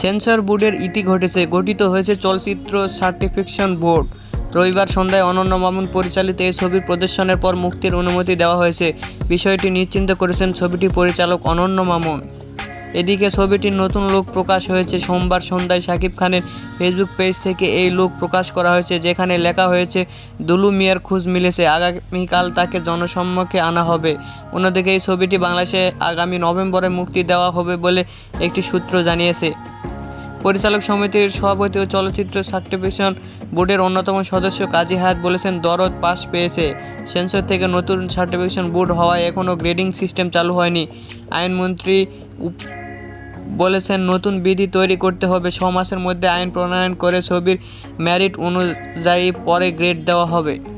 Sensor বোর্ডের ইতি ঘটেছে। গঠিত হয়েছে চলচ্চিত্র সার্টিফিকেশন বোর্ড। রবিবার সন্ধ্যায় অনন্য মামুন পরিচালিত এই ছবির প্রদর্শনের পর মুক্তির অনুমতি দেওয়া হয়েছে। বিষয়টি নিশ্চিন্ত করেছেন ছবিটি পরিচালক অনন্য মামুন। এদিকে ছবিটির নতুন লুক প্রকাশ হয়েছে। সোমবার সন্ধ্যায় শাকিব খানের ফেসবুক পেজ থেকে এই লুক প্রকাশ করা হয়েছে, যেখানে লেখা হয়েছে, দুলু মিয়ার খোঁজ মিলেছে, আগামীকাল তাকে জনসম্মুখে আনা হবে। অন্যদিকে এই ছবিটি বাংলাদেশে আগামী নভেম্বরে মুক্তি দেওয়া হবে বলে একটি সূত্র জানিয়েছে। পরিচালক সমিতির সভাপতি ও চলচ্চিত্র সার্টিফিকেশন বোর্ডের অন্যতম সদস্য কাজী হায়াত বলেছেন, দরদ পাস পেয়েছে। সেন্সর থেকে নতুন সার্টিফিকেশন বোর্ড হওয়ায় এখনও গ্রেডিং সিস্টেম চালু হয়নি। আইনমন্ত্রী বলেছেন, নতুন বিধি তৈরি করতে হবে। ছ মাসের মধ্যে আইন প্রণয়ন করে ছবির ম্যারিট অনুযায়ী পরে গ্রেড দেওয়া হবে।